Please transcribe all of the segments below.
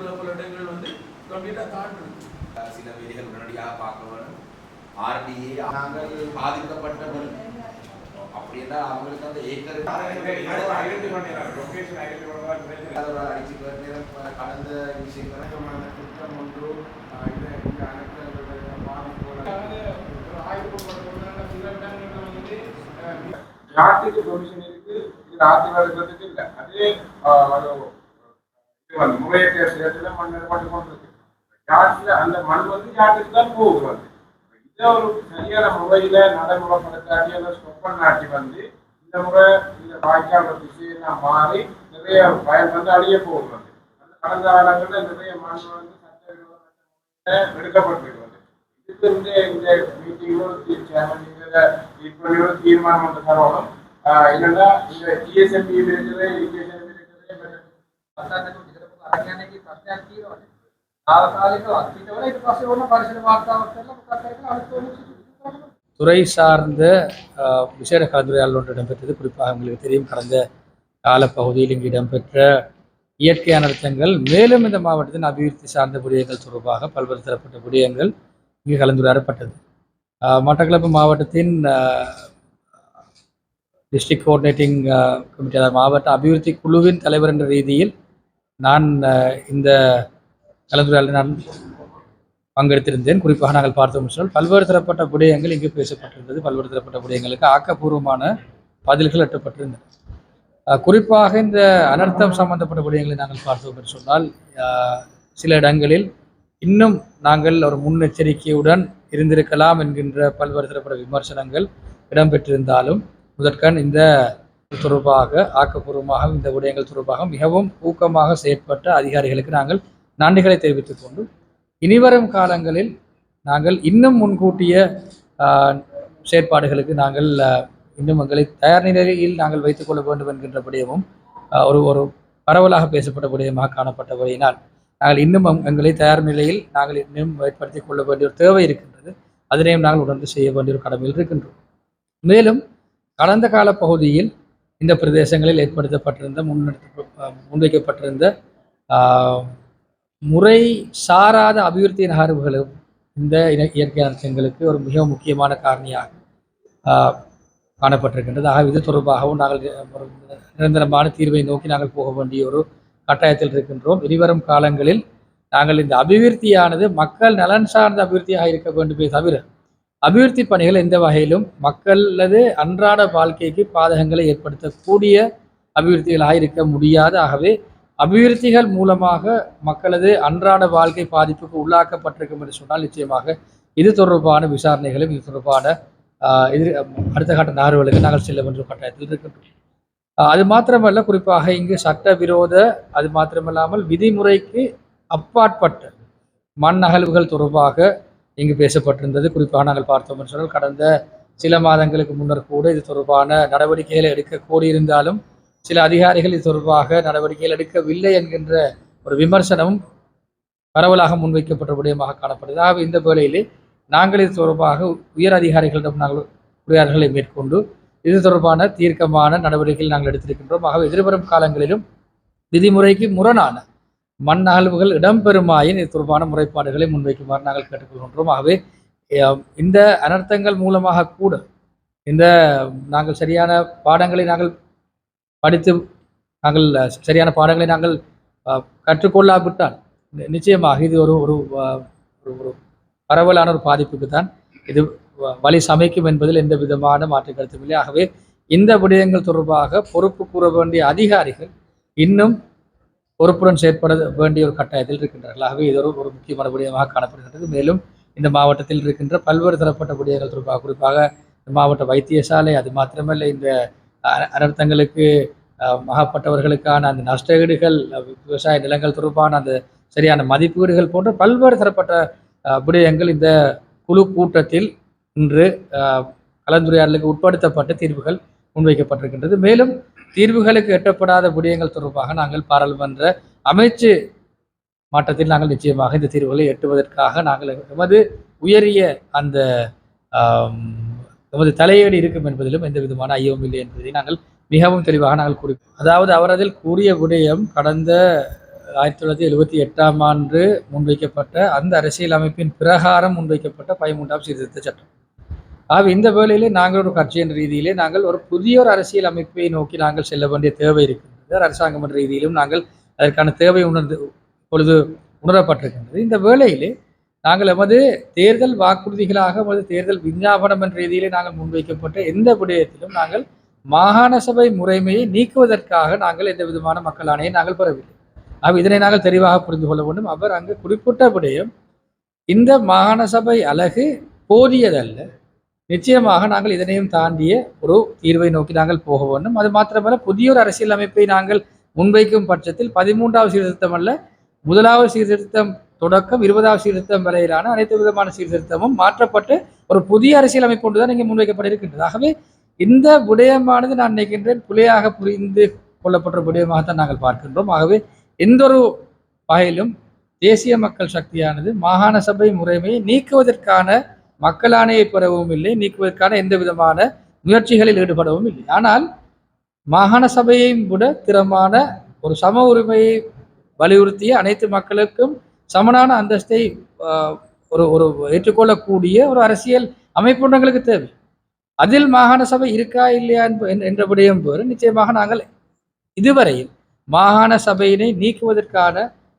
பல இடங்கள் வந்து கம்ப்ளீட்டாக தாண்டு சில வேலைகள் உடனடியாக பார்க்க வேணும் ஆர்டிஏ நாங்கள் பாதிக்கப்பட்டவர்கள். அப்படின்னா அவங்களுக்கு அந்த ஏக்கர் அடிச்சு கடந்த விஷயங்கள் குற்றம் ஒன்று இந்த இந்த அனைத்து பாடம் போல. யார்ட்டுக்கு சொல்யூஷன் இருக்கு. இது ஆட்சி வருகிறதுக்கு இல்லை. அதே இப்போ அந்த இது வந்து முறையற்ற சேத்துல மண் பட்டு கொண்டு இருக்கு அந்த மண் வந்து யார்ட்டுக்கு தான் போகுது. வந்து இதை ஒரு சரியான முறையில் நடைமுறைப்படுத்தாட்டி அந்த ஸ்டொப் பண்ணாட்டி வந்து இந்த முறை இந்த வாய்க்கால் திசையெல்லாம் மாறி நிறைய வயல் வந்து அழிய போகுது. வந்து அந்த கடந்த காலங்களில் நிறைய மண் வந்து சட்டவிரோத எடுக்கப்பட்டிருக்கு வந்து இதுக்கு இந்த இந்த மீட்டிங்களோட சேர்மன் இப்படியோட தீர்மானம் வந்து தரணும். ஆஹ் என்னன்னா இந்த டிஎஸ்எம்பி இருக்கிற இரிகேஷன் இருக்கிற துறை சார்ந்த விசேட கலந்துரையாடல் ஒன்று இடம்பெற்றது. குறிப்பாக உங்களுக்கு தெரியும் கடந்த காலப்பகுதியில் இங்கு இடம்பெற்ற இயற்கையான அர்த்தங்கள் மேலும் இந்த மாவட்டத்தின் அபிவிருத்தி சார்ந்த விடயங்கள் தொடர்பாக பல்வேறு தரப்பட்ட விடயங்கள் இங்கு கலந்துரையாடப்பட்டது. மட்டக்களப்பு மாவட்டத்தின் டிஸ்ட்ரிக்ட் கோஆர்டினேட்டிங் கமிட்டி மாவட்ட அபிவிருத்தி குழுவின் தலைவர் என்ற ரீதியில் நான் இந்த கலந்துரையாடலில் நான் பங்கெடுத்திருந்தேன். குறிப்பாக நாங்கள் பார்த்தோம் சொன்னால் பல்வேறு தரப்பட்ட விடயங்கள் இங்கு பேசப்பட்டிருந்தது. பல்வேறு தரப்பட்ட விடயங்களுக்கு ஆக்கப்பூர்வமான பதில்கள் எட்டப்பட்டிருந்தன. குறிப்பாக இந்த அனர்த்தம் சம்பந்தப்பட்ட விடயங்களை நாங்கள் பார்த்தோம் என்று சொன்னால் சில இடங்களில் இன்னும் நாங்கள் ஒரு முன்னெச்சரிக்கையுடன் இருந்திருக்கலாம் என்கின்ற பல்வேறு தரப்பட்ட விமர்சனங்கள் இடம்பெற்றிருந்தாலும் முதற்கண் இந்த தொடர்பாக ஆக்கப்பூர்வமாக இந்த விடயங்கள் தொடர்பாக மிகவும் ஊக்கமாக செயற்பட்ட அதிகாரிகளுக்கு நாங்கள் நன்றிகளை தெரிவித்துக் கொண்டு இனிவரும் காலங்களில் நாங்கள் இன்னும் முன்கூட்டிய செயற்பாடுகளுக்கு நாங்கள் இன்னும் எங்களை தயார் நிலையில் நாங்கள் வைத்துக்கொள்ள வேண்டும் என்கின்ற விடயமும் ஒரு ஒரு பரவலாக பேசப்பட்ட விடயமாக காணப்பட்டபடியினால் நாங்கள் இன்னும் எங்களை தயார் நிலையில் நாங்கள் இன்னும் ஏற்படுத்திக் கொள்ள வேண்டிய ஒரு தேவை இருக்கின்றது. அதனையும் நாங்கள் உணர்ந்து செய்ய வேண்டிய ஒரு கடமையில் இருக்கின்றோம். மேலும் கடந்த கால பகுதியில் இந்த பிரதேசங்களில் ஏற்படுத்தப்பட்டிருந்த முன்னெடுத்து முன்வைக்கப்பட்டிருந்த முறை சாராத அபிவிருத்தி நகர்வுகளும் இந்த இயற்கை அம்சங்களுக்கு ஒரு மிக முக்கியமான காரணியாக காணப்பட்டிருக்கின்றது. ஆக இது தொடர்பாகவும் நாங்கள் ஒரு நிரந்தரமான தீர்வை நோக்கி நாங்கள் போக வேண்டிய ஒரு கட்டாயத்தில் இருக்கின்றோம். இனிவரும் காலங்களில் நாங்கள் இந்த அபிவிருத்தியானது மக்கள் நலன் சார்ந்த அபிவிருத்தியாக இருக்க வேண்டுமே தவிர அபிவிருத்தி பணிகள் எந்த வகையிலும் மக்களது அன்றாட வாழ்க்கைக்கு பாதகங்களை ஏற்படுத்தக்கூடிய அபிவிருத்திகளாக இருக்க முடியாது. ஆகவே அபிவிருத்திகள் மூலமாக மக்களது அன்றாட வாழ்க்கை பாதிப்புக்கு உள்ளாக்கப்பட்டிருக்கும் என்று சொன்னால் நிச்சயமாக இது தொடர்பான விசாரணைகளும் இது தொடர்பான எதிர் அடுத்த கட்ட நகர்வுகளுக்கு நாங்கள் செல்ல வேண்டிய கட்டாயத்தில் இருக்கின்றோம். அது மாத்திரமல்ல குறிப்பாக இங்கு சட்டவிரோத அது மாத்திரமல்லாமல் விதிமுறைக்கு அப்பாற்பட்ட மண் அகழ்வுகள் தொடர்பாக இங்கு பேசப்பட்டிருந்தது. குறிப்பாக நாங்கள் பார்த்தோம் என்று சொன்னால் கடந்த சில மாதங்களுக்கு முன்னர் கூட இது தொடர்பான நடவடிக்கைகளை எடுக்க கோரியிருந்தாலும் சில அதிகாரிகள் இது தொடர்பாக நடவடிக்கைகள் எடுக்கவில்லை என்கின்ற ஒரு விமர்சனமும் பரவலாக முன்வைக்கப்பட்ட விடயமாக காணப்படுது ஆகவே இந்த வேளையிலே நாங்கள் இது தொடர்பாக உயர் அதிகாரிகளிடம் நாங்கள் உரையாடல்களை மேற்கொண்டு இது தொடர்பான தீர்க்கமான நடவடிக்கைகள் நாங்கள் எடுத்திருக்கின்றோம். ஆகவே எதிர்வரும் காலங்களிலும் விதிமுறைக்கு முரணான மண் அகழ்வுகள் இடம்பெறுமாயின் இது தொடர்பான முறைப்பாடுகளை முன்வைக்குமாறு நாங்கள் கேட்டுக்கொள்கின்றோம். ஆகவே இந்த அனர்த்தங்கள் மூலமாக கூட இந்த நாங்கள் சரியான பாடங்களை நாங்கள் படித்து நாங்கள் சரியான பாடங்களை நாங்கள் கற்றுக்கொள்ளாவிட்டால் நிச்சயமாக இது ஒரு ஒரு ஒரு பரவலான ஒரு பாதிப்புக்கு தான் இது வ- வழி சமைக்கும் என்பதில் எந்த விதமான மாற்று கருத்தும் இல்லை. ஆகவே இந்த விடயங்கள் தொடர்பாக பொறுப்பு கூற வேண்டிய அதிகாரிகள் இன்னும் பொறுப்புடன் செயற்பட வேண்டிய ஒரு கட்டாயத்தில் இருக்கின்றார்கள். ஆகவே இது ஒரு ஒரு முக்கியமான விடயமாக காணப்படுகின்றது. மேலும் இந்த மாவட்டத்தில் இருக்கின்ற பல்வேறு தரப்பட்ட விடயங்கள் தொடர்பாக குறிப்பாக இந்த மாவட்ட வைத்தியசாலை அது மாத்திரமல்ல இந்த அனர்த்தங்களுக்கு மகப்பட்டவர்களுக்கான அந்த நஷ்டஈடுகள் விவசாய நிலங்கள் தொடர்பான அந்த சரியான மதிப்பீடுகள் போன்ற பல்வேறு தரப்பட்ட விடயங்கள் இந்த குழு கூட்டத்தில் இன்று கலந்துரையாடலுக்கு உட்படுத்தப்பட்ட தீர்வுகள் முன்வைக்கப்பட்டிருக்கின்றது. மேலும் தீர்வுகளுக்கு எட்டப்படாத விடயங்கள் தொடர்பாக நாங்கள் பாராளுமன்ற அமைச்சு மாற்றத்தில் நாங்கள் நிச்சயமாக இந்த தீர்வுகளை எட்டுவதற்காக நாங்கள் எமது உயரிய அந்த எமது தலையீடு இருக்கும் என்பதிலும் எந்த விதமான ஐயமும் இல்லை என்பதை நாங்கள் மிகவும் தெளிவாக நாங்கள் கூறி அதாவது அவர் அதில் கூறிய விடயம் கடந்த ஆயிரத்தி தொள்ளாயிரத்தி எழுபத்தி எட்டாம் ஆண்டு முன்வைக்கப்பட்ட அந்த அரசியல் அமைப்பின் பிரகாரம் முன்வைக்கப்பட்ட பதிமூன்றாம் சீர்திருத்த சட்டம். ஆக இந்த வேளையிலே நாங்கள் ஒரு கட்சியின் ரீதியிலே நாங்கள் ஒரு புதிய ஒரு அரசியல் அமைப்பை நோக்கி நாங்கள் செல்ல வேண்டிய தேவை இருக்கின்றது. அரசாங்கம் என்ற ரீதியிலும் நாங்கள் அதற்கான தேவை உணர்ந்து பொழுது உணரப்பட்டிருக்கின்றது. இந்த வேளையிலே நாங்கள் எமது தேர்தல் வாக்குறுதிகளாக எமது தேர்தல் விஞ்ஞாபனம் என்ற ரீதியிலே நாங்கள் முன்வைக்கப்பட்ட எந்த விடயத்திலும் நாங்கள் மாகாண சபை முறைமையை நீக்குவதற்காக நாங்கள் எந்த விதமான மக்கள் ஆணையை நாங்கள் பெறவில்லை. ஆக இதனை நாங்கள் தெளிவாக புரிந்து கொள்ள வேண்டும். அவர் அங்கு குறிப்பிட்ட விடயம் இந்த மாகாண சபை அழகு போதியதல்ல. நிச்சயமாக நாங்கள் இதனையும் தாண்டிய ஒரு தீர்வை நோக்கி நாங்கள் போக வேண்டும். அது மாத்திரமல்ல புதிய ஒரு அரசியல் அமைப்பை நாங்கள் முன்வைக்கும் பட்சத்தில் பதிமூன்றாவது சீர்திருத்தம் அல்ல முதலாவது சீர்திருத்தம் தொடக்கம் இருபதாவது சீர்திருத்தம் வரையிலான அனைத்து விதமான சீர்திருத்தமும் மாற்றப்பட்டு ஒரு புதிய அரசியல் அமைப்பு ஒன்று தான் இங்கே முன்வைக்கப்பட இருக்கின்றது. ஆகவே இந்த விடயமானது நான் நினைக்கின்றேன் புலையாக புரிந்து கொள்ளப்பட்ட விடயமாகத்தான் நாங்கள் பார்க்கின்றோம். ஆகவே எந்த ஒரு வகையிலும் தேசிய மக்கள் சக்தியானது மாகாண சபை முறைமையை நீக்குவதற்கான மக்கள் ஆணையை பெறவும் இல்லை நீக்குவதற்கான எந்த விதமான முயற்சிகளில் ஈடுபடவும் இல்லை. ஆனால் மாகாண சபையையும் விட திறமான ஒரு சம உரிமையை வலியுறுத்திய அனைத்து மக்களுக்கும் சமனான அந்தஸ்தை ஒரு ஒரு ஏற்றுக்கொள்ளக்கூடிய ஒரு அரசியல் அமைப்புண்டங்களுக்கு தேவை. அதில் மாகாண சபை இருக்கா இல்லையா என்றபடியும் போது நிச்சயமாக நாங்கள் இதுவரையில் மாகாண சபையினை நீக்குவதற்கான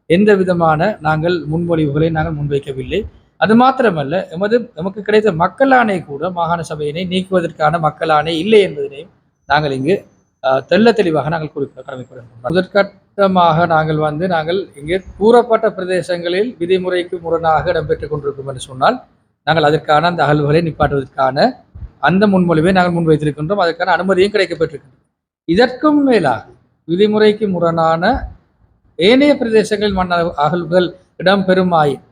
எந்த விதமான நாங்கள் முன்மொழிவுகளை நாங்கள் முன்வைக்கவில்லை. அது மாத்திரமல்ல எமது நமக்கு கிடைத்த மக்கள் ஆணை கூட மாகாண சபையினை நீக்குவதற்கான மக்கள் ஆணை இல்லை என்பதனையும் நாங்கள் இங்கு தெல்ல தெள்ள தெளிவாக நாங்கள் குறிப்பிட கடமைப்படுகிறோம் முதற்கட்டமாக நாங்கள் வந்து நாங்கள் இங்கே கூறப்பட்ட பிரதேசங்களில் விதிமுறைக்கு முரணாக இடம்பெற்றுக் கொண்டிருக்கும் என்று சொன்னால் நாங்கள் அதற்கான அந்த அகழ்வுகளை நிப்பாட்டுவதற்கான அந்த முன்மொழிவை நாங்கள் முன்வைத்திருக்கின்றோம். அதற்கான அனுமதியும் கிடைக்கப்பட்டிருக்கின்றோம் இதற்கும் மேலாக விதிமுறைக்கு முரணான ஏனைய பிரதேசங்களில் மண் அகழ்வுகள் இடம்பெறுமாயின்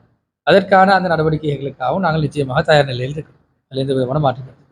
அதற்கான அந்த நடவடிக்கைகளுக்காகவும் நாங்கள் நிச்சயமாக தயார் நிலையில் இருக்கிறோம். அதில் எந்த விதமான மாற்றுக்கிறது